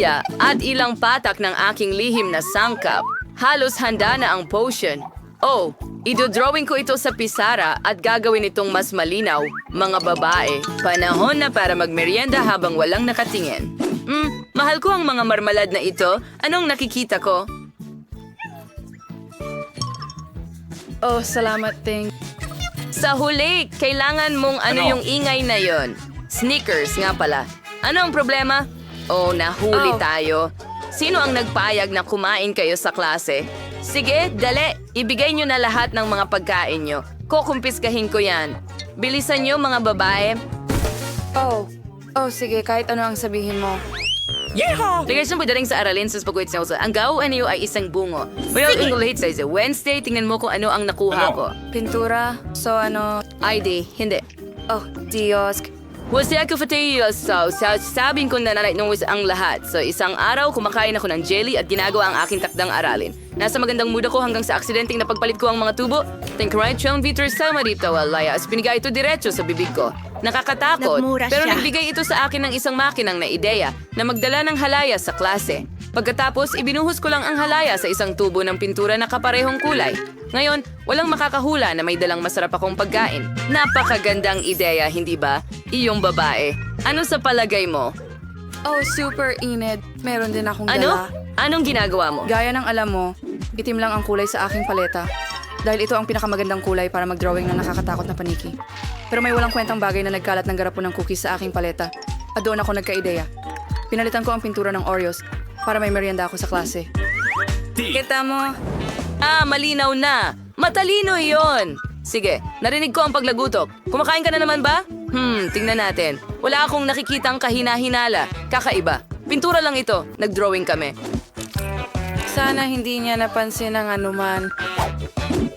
mantilya at ilang patak ng aking lihim na sangkap. Halos handa na ang potion. Oh, idodrawing ko ito sa pisara at gagawin itong mas malinaw, mga babae. Panahon na para magmerienda habang walang nakatingin. Hmm, mahal ko ang mga marmalad na ito. Anong nakikita ko? Oh, salamat, Ting. Sa huli, kailangan mong ano, yung ingay na yon. Sneakers nga pala. Ano ang problema? Oh, nahuli Oh. tayo. Sino ang nagpayag na kumain kayo sa klase? Sige, dali. Ibigay nyo na lahat ng mga pagkain nyo. Kukumpiskahin ko yan. Bilisan nyo mga babae. Oh. Oh, sige, kahit ano ang sabihin mo. Ligasyon pagdating sa aralin sa pagkuit sa Ang gawin niyo ay isang bungo. Well, ang late sa Wednesday, tingnan mo kung ano ang nakuha ko. Pintura? So, ano? ID, hindi. Oh, Diyos. Wasi ako fatiyo so, sa sabing ko na nanay nung ang lahat. So isang araw kumakain ako ng jelly at ginagawa ang aking takdang aralin. Nasa magandang mood ako hanggang sa aksidenteng napagpalit ko ang mga tubo. Think right chong Vitor sama dito walaya. As pinigay ito diretso sa bibig ko. Nakakatakot. Nagmura pero siya. nagbigay ito sa akin ng isang makinang na ideya na magdala ng halaya sa klase. Pagkatapos, ibinuhos ko lang ang halaya sa isang tubo ng pintura na kaparehong kulay. Ngayon, walang makakahula na may dalang masarap akong pagkain. Napakagandang ideya, hindi ba? Iyong babae. Ano sa palagay mo? Oh, super init. Meron din akong Ano? dala. Anong ginagawa mo? Gaya ng alam mo, itim lang ang kulay sa aking paleta. Dahil ito ang pinakamagandang kulay para mag-drawing ng nakakatakot na paniki. Pero may walang kwentang bagay na nagkalat ng garapon ng cookies sa aking paleta. At doon ako nagka-ideya. Pinalitan ko ang pintura ng Oreos para may merienda ako sa klase. Kita mo? Ah, malinaw na. Matalino yon. Sige, narinig ko ang paglagutok. Kumakain ka na naman ba? Hmm, tingnan natin. Wala akong nakikitang kahina-hinala. Kakaiba. Pintura lang ito. Nag-drawing kami. Sana hindi niya napansin ang anuman.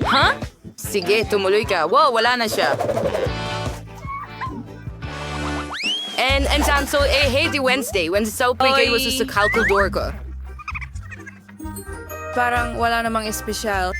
Ha? Sige, tumuloy ka. Wow, wala na siya. And, and so, eh, hey, di Wednesday. Wednesday sa kayo Oy. sa kalkulador ko. Parang wala namang espesyal.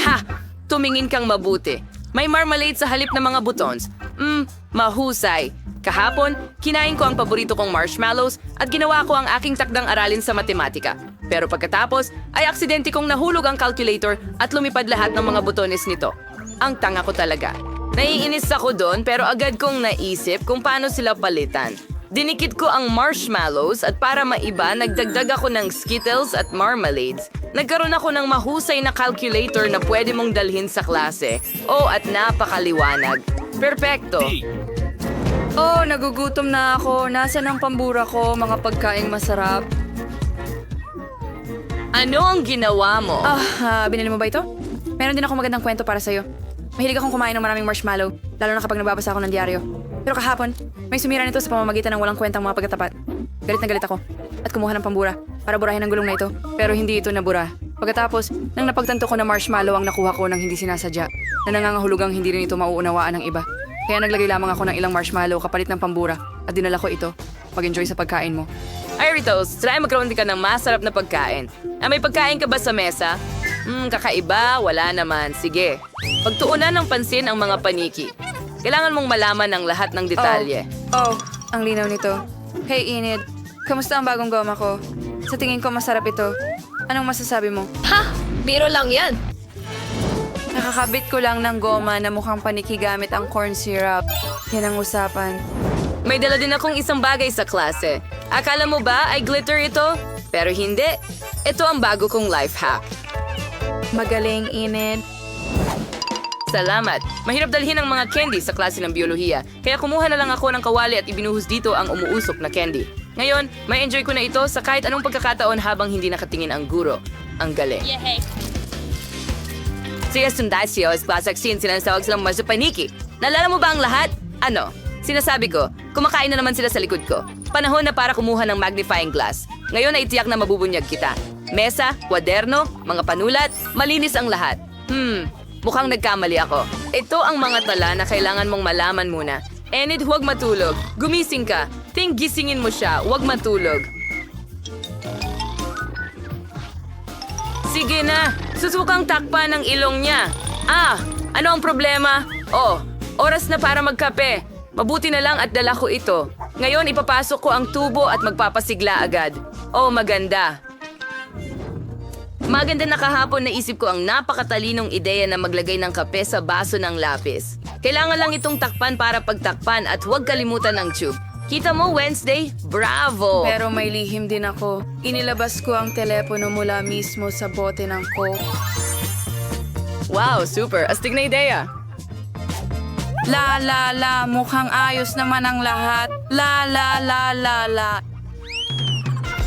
Ha! Tumingin kang mabuti. May marmalade sa halip ng mga butons. Mmm, mahusay. Kahapon, kinain ko ang paborito kong marshmallows at ginawa ko ang aking takdang aralin sa matematika. Pero pagkatapos, ay aksidente kong nahulog ang calculator at lumipad lahat ng mga butones nito. Ang tanga ko talaga. Naiinis ako doon pero agad kong naisip kung paano sila palitan. Dinikit ko ang marshmallows at para maiba, nagdagdag ako ng Skittles at marmalades. Nagkaroon ako ng mahusay na calculator na pwede mong dalhin sa klase. Oh, at napakaliwanag. Perpekto. Oh, nagugutom na ako. Nasaan ang pambura ko, mga pagkaing masarap? Ano ang ginawa mo? Ah, ah, binili mo ba ito? Meron din ako magandang kwento para sa'yo. Mahilig akong kumain ng maraming marshmallow, lalo na kapag nababasa ako ng diaryo. Pero kahapon, may sumira nito sa pamamagitan ng walang kwentang mga pagkatapat. Galit na galit ako at kumuha ng pambura para burahin ang gulong na ito. Pero hindi ito nabura. Pagkatapos, nang napagtanto ko na marshmallow ang nakuha ko nang hindi sinasadya, na nangangahulugang hindi rin ito mauunawaan ng iba. Kaya naglagay lamang ako ng ilang marshmallow kapalit ng pambura at dinala ko ito. Mag-enjoy sa pagkain mo. Ay, Ritos, try magkaroon din ka ng masarap na pagkain. Ah, may pagkain ka ba sa mesa? Hmm, kakaiba, wala naman. Sige. Pagtuunan ng pansin ang mga paniki. Kailangan mong malaman ang lahat ng detalye. Oh, oh, ang linaw nito. Hey, Enid. Kamusta ang bagong goma ko? Sa tingin ko masarap ito. Anong masasabi mo? Ha? Biro lang yan. Nakakabit ko lang ng goma na mukhang paniki gamit ang corn syrup. Yan ang usapan. May dala din akong isang bagay sa klase. Akala mo ba ay glitter ito? Pero hindi. Ito ang bago kong life hack. Magaling, Enid. Salamat. Mahirap dalhin ang mga candy sa klase ng biolohiya, kaya kumuha na lang ako ng kawali at ibinuhos dito ang umuusok na candy. Ngayon, may enjoy ko na ito sa kahit anong pagkakataon habang hindi nakatingin ang guro. Ang galing. Si Estundacio, Classic Scene, sinasawag silang Mazupaniki. Nalala mo ba ang lahat? Ano? Sinasabi ko, kumakain na naman sila sa likod ko. Panahon na para kumuha ng magnifying glass. Ngayon ay tiyak na mabubunyag kita. Mesa, kwaderno, mga panulat, malinis ang lahat. Hmm, mukhang nagkamali ako. Ito ang mga tala na kailangan mong malaman muna. Enid, huwag matulog. Gumising ka. Think gisingin mo siya, huwag matulog. Sige na, susukang takpan ng ilong niya. Ah, ano ang problema? Oh, oras na para magkape. Mabuti na lang at dala ko ito. Ngayon, ipapasok ko ang tubo at magpapasigla agad. Oh, maganda. Maganda na kahapon naisip ko ang napakatalinong ideya na maglagay ng kape sa baso ng lapis. Kailangan lang itong takpan para pagtakpan at huwag kalimutan ng tube. Kita mo, Wednesday? Bravo! Pero may lihim din ako. Inilabas ko ang telepono mula mismo sa bote ng Coke. Wow, super. Astig na ideya. La la la, mukhang ayos naman ang lahat. La la la la la.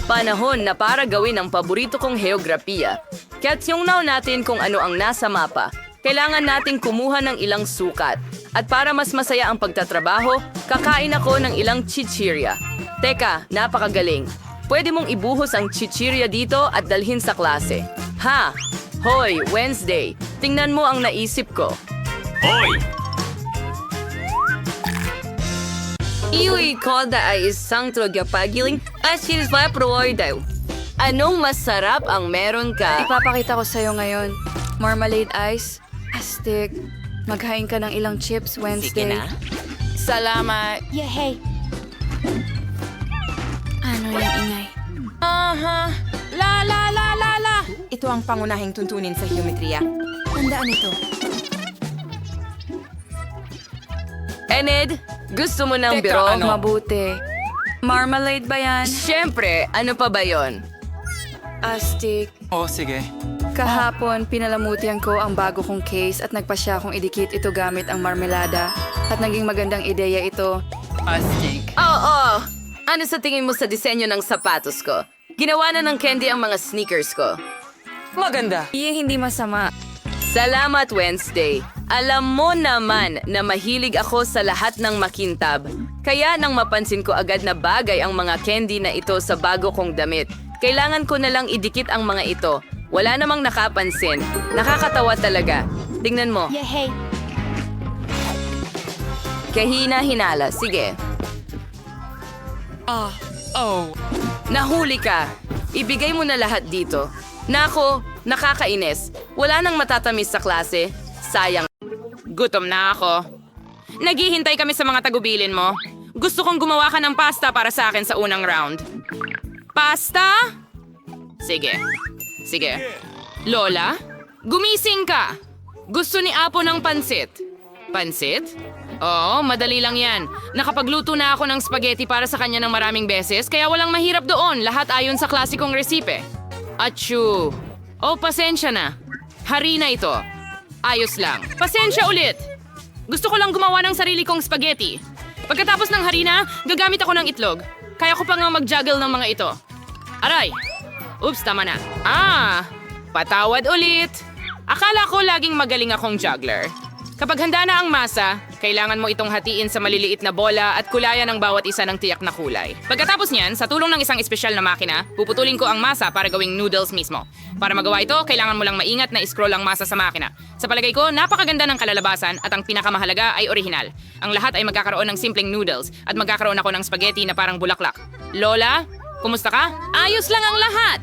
Panahon na para gawin ang paborito kong heograpiya. Kaya't yung now natin kung ano ang nasa mapa. Kailangan nating kumuha ng ilang sukat. At para mas masaya ang pagtatrabaho, kakain ako ng ilang chichirya. Teka, napakagaling. Pwede mong ibuhos ang chichirya dito at dalhin sa klase. Ha! Hoy, Wednesday, tingnan mo ang naisip ko. Hoy! Iwi koda ay isang trogapagiling at sinispa daw. Anong masarap ang meron ka? Ipapakita ko sa'yo ngayon. Marmalade ice, astig. Maghain ka ng ilang chips Wednesday. Salamat. Ano yung ingay? Aha. La la la la la. Ito ang pangunahing tuntunin sa geometriya. Tandaan ito. Enid, gusto mo ng Teka, biro? ano? Mabuti. Marmalade ba yan? Siyempre, ano pa ba yon? Astig. Oh, sige. Kahapon, pinalamutian ko ang bago kong case at nagpasya akong idikit ito gamit ang marmelada. At naging magandang ideya ito. Astig. Oo! Ano sa tingin mo sa disenyo ng sapatos ko? Ginawa na ng candy ang mga sneakers ko. Maganda. Iye hindi masama. Salamat, Wednesday. Alam mo naman na mahilig ako sa lahat ng makintab. Kaya nang mapansin ko agad na bagay ang mga candy na ito sa bago kong damit, kailangan ko na lang idikit ang mga ito. Wala namang nakapansin. Nakakatawa talaga. Tingnan mo. Kahina-hinala. Sige. Oh. Nahuli ka. Ibigay mo na lahat dito. Nako, nakakainis. Wala nang matatamis sa klase. Sayang. Gutom na ako. Naghihintay kami sa mga tagubilin mo. Gusto kong gumawa ka ng pasta para sa akin sa unang round. Pasta? Sige. Sige. Lola, gumising ka. Gusto ni Apo ng pansit. Pansit? Oo, madali lang yan. Nakapagluto na ako ng spaghetti para sa kanya ng maraming beses, kaya walang mahirap doon. Lahat ayon sa klasikong resipe. Achoo. Oh, pasensya na. Harina ito. Ayos lang. Pasensya ulit. Gusto ko lang gumawa ng sarili kong spaghetti. Pagkatapos ng harina, gagamit ako ng itlog. Kaya ko pa nga mag-juggle ng mga ito. Aray! Oops, tama na. Ah! Patawad ulit. Akala ko laging magaling akong juggler. Kapag handa na ang masa, kailangan mo itong hatiin sa maliliit na bola at kulayan ang bawat isa ng tiyak na kulay. Pagkatapos niyan, sa tulong ng isang espesyal na makina, puputulin ko ang masa para gawing noodles mismo. Para magawa ito, kailangan mo lang maingat na scroll ang masa sa makina. Sa palagay ko, napakaganda ng kalalabasan at ang pinakamahalaga ay orihinal. Ang lahat ay magkakaroon ng simpleng noodles at magkakaroon ako ng spaghetti na parang bulaklak. Lola, kumusta ka? Ayos lang ang lahat!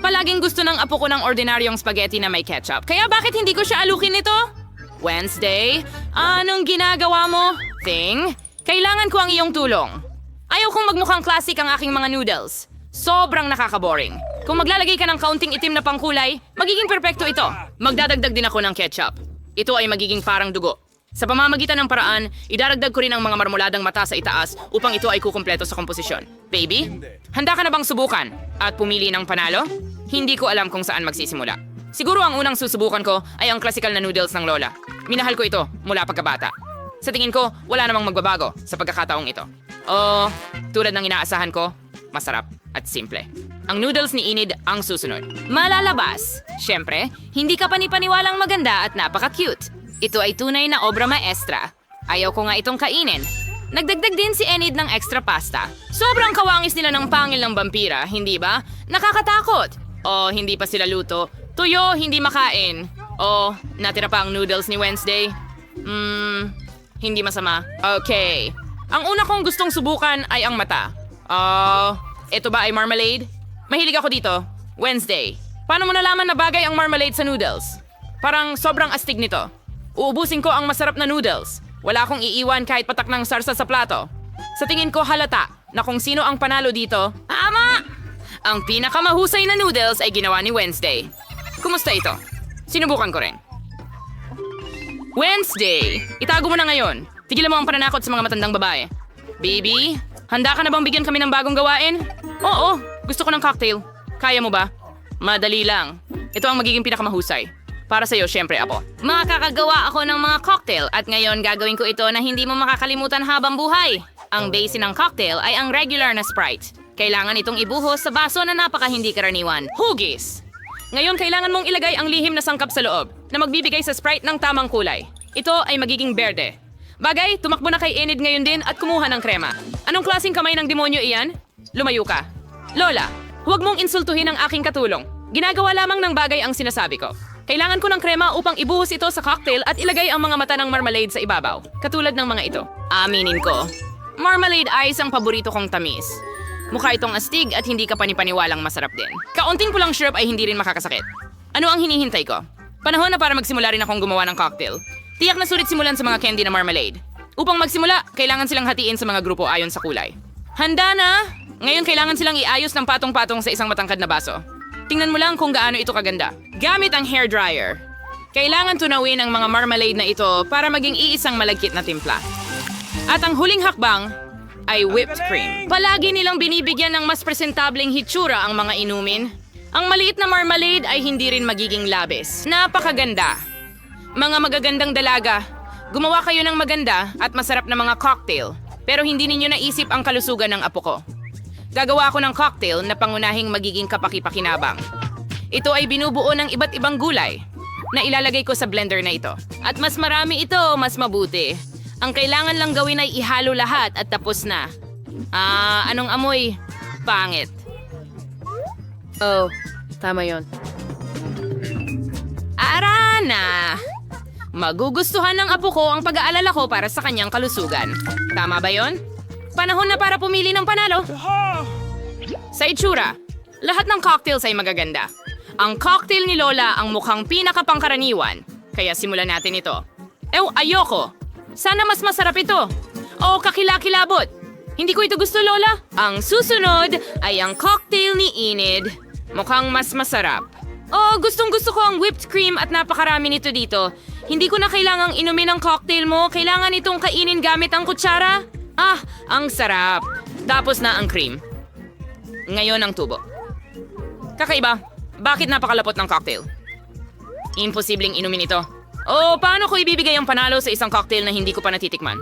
Palaging gusto ng apo ko ng ordinaryong spaghetti na may ketchup. Kaya bakit hindi ko siya alukin nito? Wednesday, anong ginagawa mo? Thing, kailangan ko ang iyong tulong. Ayaw kong magmukhang classic ang aking mga noodles. Sobrang nakaka-boring. Kung maglalagay ka ng kaunting itim na pangkulay, magiging perpekto ito. Magdadagdag din ako ng ketchup. Ito ay magiging parang dugo. Sa pamamagitan ng paraan, idaragdag ko rin ang mga marmoladang mata sa itaas upang ito ay kukumpleto sa komposisyon. Baby, handa ka na bang subukan at pumili ng panalo? Hindi ko alam kung saan magsisimula. Siguro ang unang susubukan ko ay ang klasikal na noodles ng Lola. Minahal ko ito mula pagkabata. Sa tingin ko, wala namang magbabago sa pagkakataong ito. O, tulad ng inaasahan ko, masarap at simple. Ang noodles ni Enid ang susunod. Malalabas. Siyempre, hindi ka panipaniwalang maganda at napaka-cute. Ito ay tunay na obra maestra. Ayaw ko nga itong kainin. Nagdagdag din si Enid ng extra pasta. Sobrang kawangis nila ng pangil ng vampira, hindi ba? Nakakatakot. O, hindi pa sila luto. Tuyo, hindi makain. O, natira pa ang noodles ni Wednesday. Hmm, hindi masama. Okay. Ang una kong gustong subukan ay ang mata. Oh, ito ba ay marmalade? Mahilig ako dito. Wednesday. Paano mo nalaman na bagay ang marmalade sa noodles? Parang sobrang astig nito. Uubusin ko ang masarap na noodles. Wala akong iiwan kahit patak ng sarsa sa plato. Sa tingin ko halata na kung sino ang panalo dito. Ama! Ang pinakamahusay na noodles ay ginawa ni Wednesday. Kumusta ito? Sinubukan ko rin. Wednesday! Itago mo na ngayon. Tigilan mo ang pananakot sa mga matandang babae. Baby, handa ka na bang bigyan kami ng bagong gawain? Oo, gusto ko ng cocktail. Kaya mo ba? Madali lang. Ito ang magiging pinakamahusay. Para sa'yo, syempre, Apo. Makakagawa ako ng mga cocktail at ngayon gagawin ko ito na hindi mo makakalimutan habang buhay. Ang base ng cocktail ay ang regular na Sprite. Kailangan itong ibuhos sa baso na napaka hindi karaniwan. Hugis! Ngayon, kailangan mong ilagay ang lihim na sangkap sa loob na magbibigay sa Sprite ng tamang kulay. Ito ay magiging berde. Bagay, tumakbo na kay Enid ngayon din at kumuha ng krema. Anong klaseng kamay ng demonyo iyan? Lumayo ka. Lola, huwag mong insultuhin ang aking katulong. Ginagawa lamang ng bagay ang sinasabi ko. Kailangan ko ng krema upang ibuhos ito sa cocktail at ilagay ang mga mata ng marmalade sa ibabaw. Katulad ng mga ito. Aminin ko. Marmalade ice ang paborito kong tamis. Mukha itong astig at hindi ka panipaniwalang masarap din. Kaunting pulang syrup ay hindi rin makakasakit. Ano ang hinihintay ko? Panahon na para magsimula rin akong gumawa ng cocktail. Tiyak na sulit simulan sa mga candy na marmalade. Upang magsimula, kailangan silang hatiin sa mga grupo ayon sa kulay. Handa na! Ngayon kailangan silang iayos ng patong-patong sa isang matangkad na baso. Tingnan mo lang kung gaano ito kaganda. Gamit ang hair dryer. Kailangan tunawin ang mga marmalade na ito para maging iisang malagkit na timpla. At ang huling hakbang ay whipped cream. Palagi nilang binibigyan ng mas presentableng hitsura ang mga inumin. Ang maliit na marmalade ay hindi rin magiging labis. Napakaganda. Mga magagandang dalaga, gumawa kayo ng maganda at masarap na mga cocktail, pero hindi ninyo naisip ang kalusugan ng apo ko. Gagawa ako ng cocktail na pangunahing magiging kapakipakinabang. Ito ay binubuo ng iba't ibang gulay na ilalagay ko sa blender na ito. At mas marami ito, mas mabuti. Ang kailangan lang gawin ay ihalo lahat at tapos na. Ah, anong amoy? Pangit. Oh, tama yon. Arana! Magugustuhan ng apo ko ang pag-aalala ko para sa kanyang kalusugan. Tama ba yon? Panahon na para pumili ng panalo. Sa itsura, lahat ng cocktails ay magaganda. Ang cocktail ni Lola ang mukhang pinakapangkaraniwan, kaya simulan natin ito. Ew, ayoko! Sana mas masarap ito. O kakilakilabot. Hindi ko ito gusto, Lola. Ang susunod ay ang cocktail ni Enid. Mukhang mas masarap. Oh, gustong gusto ko ang whipped cream at napakarami nito dito. Hindi ko na kailangang inumin ang cocktail mo. Kailangan itong kainin gamit ang kutsara. Ah, ang sarap. Tapos na ang cream. Ngayon ang tubo. Kakaiba, bakit napakalapot ng cocktail? Imposibleng inumin ito. Oh, paano ko ibibigay ang panalo sa isang cocktail na hindi ko pa natitikman?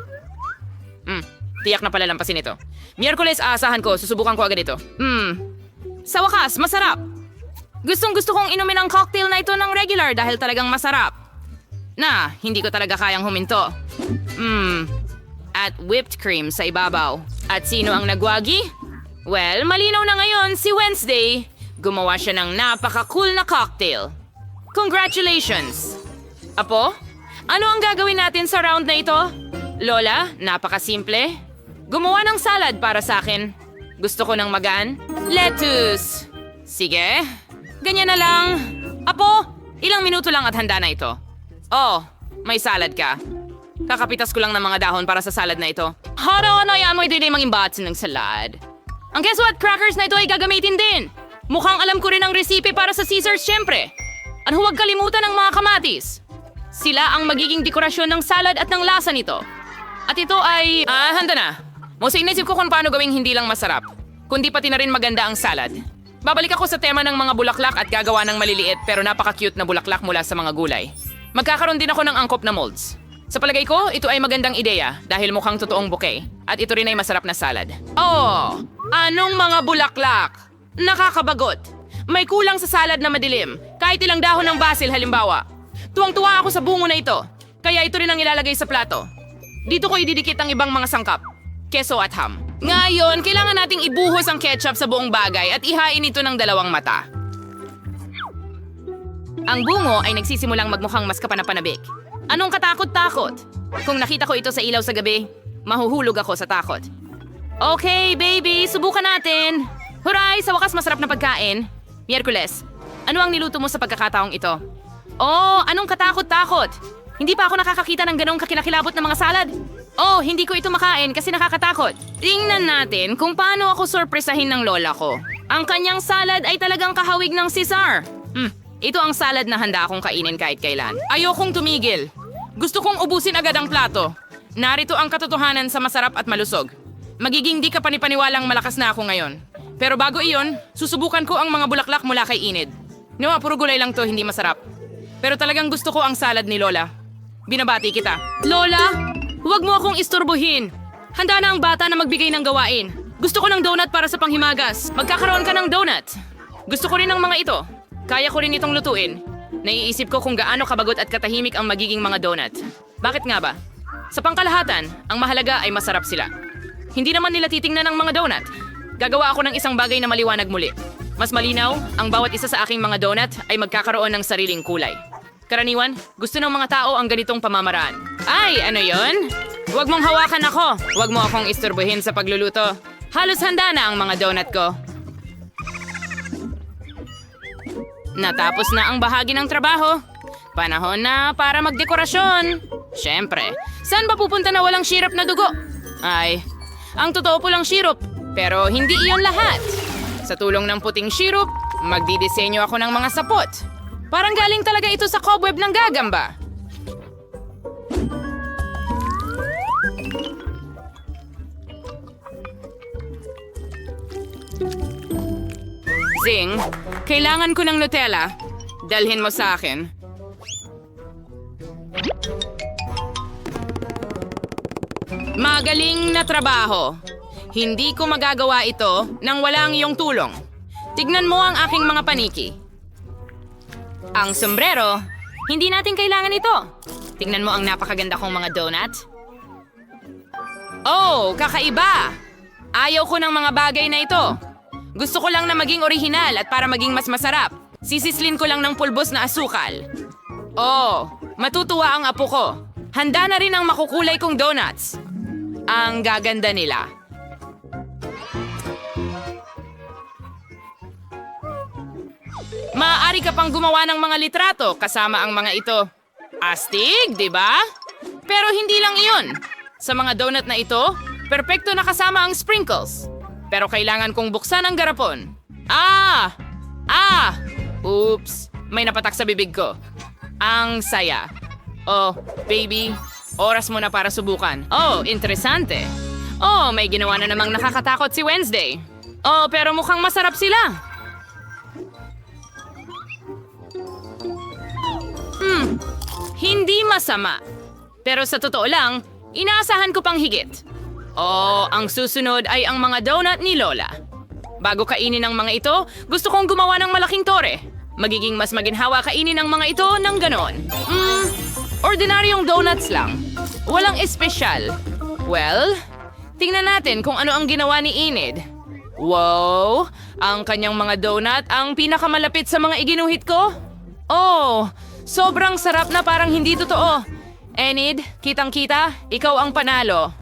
Hmm, tiyak na palalampasin ito. Miyerkules, aasahan ko. Susubukan ko agad ito. Hmm, sa wakas, masarap. Gustong gusto kong inumin ang cocktail na ito ng regular dahil talagang masarap. Na, hindi ko talaga kayang huminto. Hmm, at whipped cream sa ibabaw. At sino ang nagwagi? Well, malinaw na ngayon si Wednesday. Gumawa siya ng napaka-cool na cocktail. Congratulations! Apo, ano ang gagawin natin sa round na ito? Lola, napakasimple. Gumawa ng salad para sa akin. Gusto ko ng magaan. Lettuce! Sige, ganyan na lang. Apo, ilang minuto lang at handa na ito. Oh, may salad ka. Kakapitas ko lang ng mga dahon para sa salad na ito. Haro, ano yan mo ito din mangimbatsin ng salad. Ang queso at crackers na ito ay gagamitin din. Mukhang alam ko rin ang resipe para sa Caesars syempre. At huwag kalimutan ang mga kamatis. Sila ang magiging dekorasyon ng salad at ng lasa nito. At ito ay... Ah, handa na. Mo inisip ko kung paano gawing hindi lang masarap, kundi pati na rin maganda ang salad. Babalik ako sa tema ng mga bulaklak at gagawa ng maliliit pero napaka-cute na bulaklak mula sa mga gulay. Magkakaroon din ako ng angkop na molds. Sa palagay ko, ito ay magandang ideya dahil mukhang totoong bouquet. At ito rin ay masarap na salad. Oh! Anong mga bulaklak? Nakakabagot. May kulang sa salad na madilim. Kahit ilang dahon ng basil halimbawa. Tuwang-tuwa ako sa bungo na ito. Kaya ito rin ang ilalagay sa plato. Dito ko ididikit ang ibang mga sangkap. Keso at ham. Ngayon, kailangan nating ibuhos ang ketchup sa buong bagay at ihain ito ng dalawang mata. Ang bungo ay nagsisimulang magmukhang mas kapanapanabik. Anong katakot-takot? Kung nakita ko ito sa ilaw sa gabi, mahuhulog ako sa takot. Okay, baby, subukan natin. Huray, sa wakas masarap na pagkain. Miyerkules, ano ang niluto mo sa pagkakataong ito? Oh, anong katakot-takot? Hindi pa ako nakakakita ng ganong kakilakilabot na mga salad. Oh, hindi ko ito makain kasi nakakatakot. Tingnan natin kung paano ako sorpresahin ng lola ko. Ang kanyang salad ay talagang kahawig ng Cesar. Hmm, ito ang salad na handa akong kainin kahit kailan. Ayokong tumigil. Gusto kong ubusin agad ang plato. Narito ang katotohanan sa masarap at malusog. Magiging di ka panipaniwalang malakas na ako ngayon. Pero bago iyon, susubukan ko ang mga bulaklak mula kay Inid. Nawa, puro gulay lang to, hindi masarap. Pero talagang gusto ko ang salad ni Lola. Binabati kita. Lola, huwag mo akong istorbohin. Handa na ang bata na magbigay ng gawain. Gusto ko ng donut para sa panghimagas. Magkakaroon ka ng donut. Gusto ko rin ng mga ito. Kaya ko rin itong lutuin. Naiisip ko kung gaano kabagot at katahimik ang magiging mga donut. Bakit nga ba? Sa pangkalahatan, ang mahalaga ay masarap sila. Hindi naman nila titingnan ang mga donut. Gagawa ako ng isang bagay na maliwanag muli. Mas malinaw, ang bawat isa sa aking mga donut ay magkakaroon ng sariling kulay. Karaniwan, gusto ng mga tao ang ganitong pamamaraan. Ay, ano yon? Huwag mong hawakan ako. Huwag mo akong istorbohin sa pagluluto. Halos handa na ang mga donut ko. Natapos na ang bahagi ng trabaho. Panahon na para magdekorasyon. Siyempre, saan ba pupunta na walang syrup na dugo? Ay, ang totoo po lang syrup, pero hindi iyon lahat. Sa tulong ng puting syrup, magdidisenyo ako ng mga sapot. Parang galing talaga ito sa cobweb ng gagamba. Zing, kailangan ko ng Nutella. Dalhin mo sa akin. Magaling na trabaho. Hindi ko magagawa ito nang walang iyong tulong. Tignan mo ang aking mga paniki. Ang sombrero, hindi natin kailangan ito. Tingnan mo ang napakaganda kong mga donut. Oh, kakaiba! Ayaw ko ng mga bagay na ito. Gusto ko lang na maging orihinal at para maging mas masarap. Sisislin ko lang ng pulbos na asukal. Oh, matutuwa ang apo ko. Handa na rin ang makukulay kong donuts. Ang gaganda nila. Maaari ka pang gumawa ng mga litrato kasama ang mga ito. Astig, di ba? Pero hindi lang iyon. Sa mga donut na ito, perpekto na kasama ang sprinkles. Pero kailangan kong buksan ang garapon. Ah! Ah! Oops! May napatak sa bibig ko. Ang saya. Oh, baby, oras mo na para subukan. Oh, interesante. Oh, may ginawa na namang nakakatakot si Wednesday. Oh, pero mukhang masarap sila. Hmm, hindi masama. Pero sa totoo lang, inaasahan ko pang higit. Oh, ang susunod ay ang mga donut ni Lola. Bago kainin ang mga ito, gusto kong gumawa ng malaking tore. Magiging mas maginhawa kainin ang mga ito ng ganon. Hmm, ordinaryong donuts lang. Walang espesyal. Well, tingnan natin kung ano ang ginawa ni Enid. Wow! Ang kanyang mga donut ang pinakamalapit sa mga iginuhit ko? Oh, sobrang sarap na parang hindi totoo. Enid, kitang-kita, ikaw ang panalo.